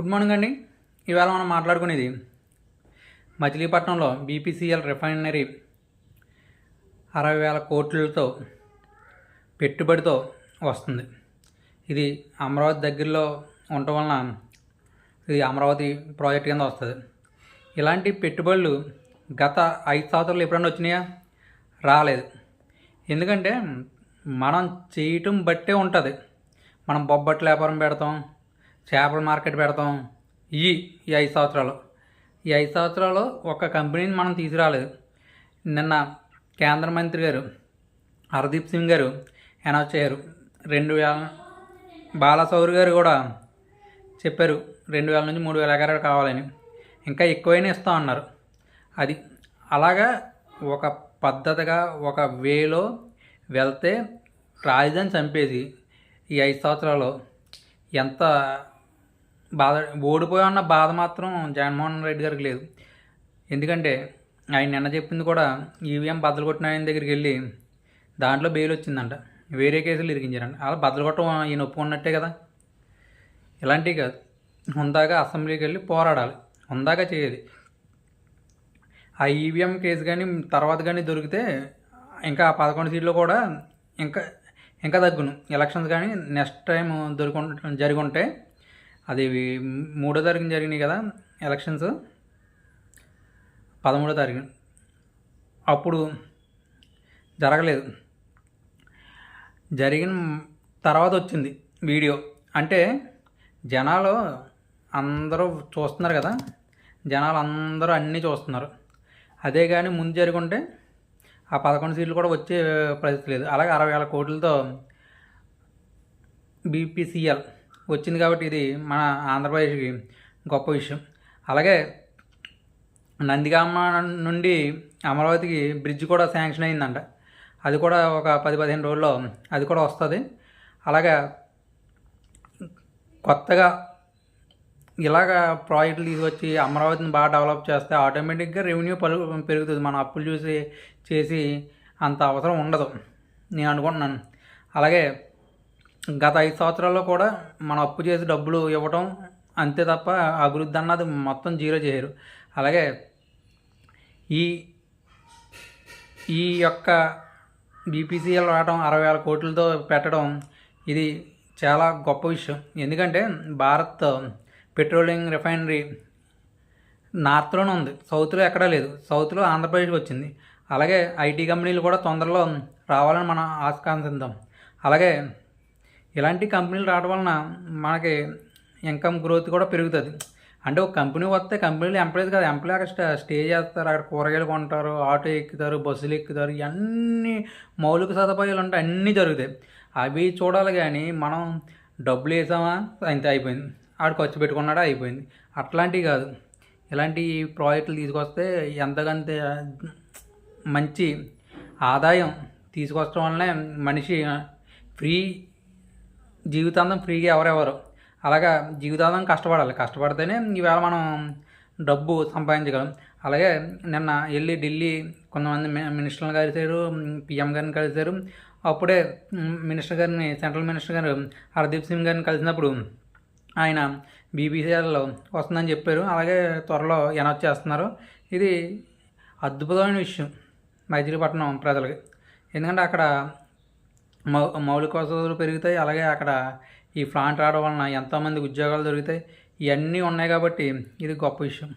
Good morning అండి. ఇవాళ మనం మాట్లాడుకునేది మచిలీపట్నంలో బీపీసీఎల్ రిఫైనరీ అరవై వేల కోట్లతో పెట్టుబడితో వస్తుంది. ఇది అమరావతి దగ్గరలో ఉండటం వలన ఇది అమరావతి ప్రాజెక్ట్ కింద వస్తుంది. ఇలాంటి పెట్టుబడులు గత ఐదు సంవత్సరాలు ఎప్పుడన్నా వచ్చినాయా? రాలేదు. ఎందుకంటే మనం చేయటం బట్టే ఉంటుంది. మనం బొబ్బట్ల వ్యాపారం పెడతాం చేపల మార్కెట్ పెడతాం. ఈ ఈ ఐదు సంవత్సరాలు. ఈ ఐదు సంవత్సరాలు ఒక కంపెనీని మనం తీసుకురాలేదు. నిన్న కేంద్ర మంత్రి గారు హర్దీప్ సింగ్ గారు అనౌన్స్ చేయరు రెండు వేల బాలసౌరి గారు కూడా చెప్పారు రెండు వేల నుంచి మూడు వేల ఎకరాలు కావాలని. ఇంకా ఎక్కువైనా ఇస్తా అన్నారు. అది అలాగా ఒక పద్ధతిగా ఒక వేలో వెళ్తే రాజధాని చంపేసి ఈ ఐదు సంవత్సరాలు ఎంత బాధ ఓడిపోయామన్న బాధ మాత్రం జగన్మోహన్ రెడ్డి గారికి లేదు. ఎందుకంటే ఆయన నిన్న చెప్పింది కూడా ఈవీఎం బద్దలు కొట్టిన ఆయన దగ్గరికి వెళ్ళి దాంట్లో బెయిల్ వచ్చిందంట. వేరే కేసులు ఇరిగించారంట అలా బద్దలు కొట్టడం ఈయన ఒప్పుకున్నట్టే కదా. ఇలాంటివి కాదు. హుందాగా అసెంబ్లీకి వెళ్ళి పోరాడాలి. హుందాగా చేయాలి. ఆ ఈవీఎం కేసు కానీ తర్వాత కానీ దొరికితే ఇంకా ఆ పదకొండు సీట్లు కూడా ఇంకా ఇంకా తగ్గును. ఎలక్షన్స్ కానీ నెక్స్ట్ టైం దొరికి జరిగి ఉంటే అది మూడో తారీఖున జరిగినాయి కదా ఎలక్షన్స్. పదమూడో తారీఖు. అప్పుడు జరగలేదు. జరిగిన తర్వాత వచ్చింది వీడియో. అంటే జనాలు అందరూ చూస్తున్నారు కదా జనాలు అందరూ అన్నీ చూస్తున్నారు. అదే కానీ ముందు జరుగుంటే ఆ పదకొండు సీట్లు కూడా వచ్చే పరిస్థితి లేదు. అలాగే అరవై వేల కోట్లతో బీపీసీఎల్ వచ్చింది కాబట్టి ఇది మన ఆంధ్రప్రదేశ్కి గొప్ప విషయం. అలాగే నందిగామ నుండి అమరావతికి బ్రిడ్జ్ కూడా శాంక్షన్ అయిందంట. అది కూడా ఒక పది పదిహేను రోజుల్లో అది కూడా వస్తుంది. అలాగే కొత్తగా ఇలాగ ప్రాజెక్టులు తీసుకొచ్చి అమరావతిని బాగా డెవలప్ చేస్తే ఆటోమేటిక్గా రెవెన్యూ పలు పెరుగుతుంది. మనం అప్పులు చూసి చేసి అంత అవసరం ఉండదు. నేను అనుకుంటున్నాను. అలాగే గత ఐదు సంవత్సరాల్లో కూడా మనం అప్పు చేసి డబ్బులు ఇవ్వటం అంతే తప్ప అభివృద్ధి అన్నది మొత్తం జీరో చేయరు. అలాగే ఈ ఈ యొక్క బీపీసీఎల్ రావడం అరవై వేల కోట్లతో పెట్టడం ఇది చాలా గొప్ప విషయం. ఎందుకంటే భారత్ పెట్రోలియం రిఫైనరీ నార్త్లోనే ఉంది. సౌత్లో ఎక్కడా లేదు. సౌత్లో ఆంధ్రప్రదేశ్కి వచ్చింది. అలాగే ఐటీ కంపెనీలు కూడా తొందరలో రావాలని మనం ఆస్కాందిద్దాం అలాగే ఇలాంటి కంపెనీలు రావడం వలన మనకి ఇన్కమ్ గ్రోత్ కూడా పెరుగుతుంది. అంటే ఒక కంపెనీ వస్తే కంపెనీలు ఎంప్లాయీస్ కాదు ఎంప్లాయీ అక్కడ స్టే స్టే చేస్తారు అక్కడ కూరగాయలు కొంటారు ఆటో ఎక్కుతారు బస్సులు ఎక్కుతారు ఇవన్నీ మౌలిక సదుపాయాలు ఉంటాయి అన్నీ జరుగుతాయి. అవి చూడాలి కానీ మనం డబ్బులు వేసామా? అంతే అయిపోయింది. ఆడు ఖర్చు పెట్టుకున్నాడా? అయిపోయింది. అట్లాంటివి కాదు. ఇలాంటి ప్రాజెక్టులు తీసుకొస్తే ఎంతకంతే మంచి ఆదాయం తీసుకొచ్చడం వల్లనే మనిషి ఫ్రీ జీవితాంతం ఫ్రీగా ఎవరెవరు. అలాగా జీవితాంతం కష్టపడాలి. కష్టపడితేనే ఈవేళ మనం డబ్బు సంపాదించగలం. అలాగే నిన్న వెళ్ళి ఢిల్లీ కొంతమంది మినిస్టర్లు కలిశారు పిఎం గారిని కలిశారు. అప్పుడే మినిస్టర్ గారిని సెంట్రల్ మినిస్టర్ గారు హర్దీప్ సింగ్ గారిని కలిసినప్పుడు ఆయన బీబీసీఆర్లో వస్తుందని చెప్పారు. అలాగే త్వరలో అనౌన్స్ చేస్తున్నారు. ఇది అద్భుతమైన విషయం మైత్రిపట్నం ప్రజలకి. ఎందుకంటే అక్కడ మౌ మౌలిక వసతులు పెరుగుతాయి. అలాగే అక్కడ ఈ ప్లాంట్ రావడం వలన ఎంతోమంది ఉద్యోగాలు దొరుకుతాయి. ఇవన్నీ ఉన్నాయి కాబట్టి ఇది గొప్ప విషయం.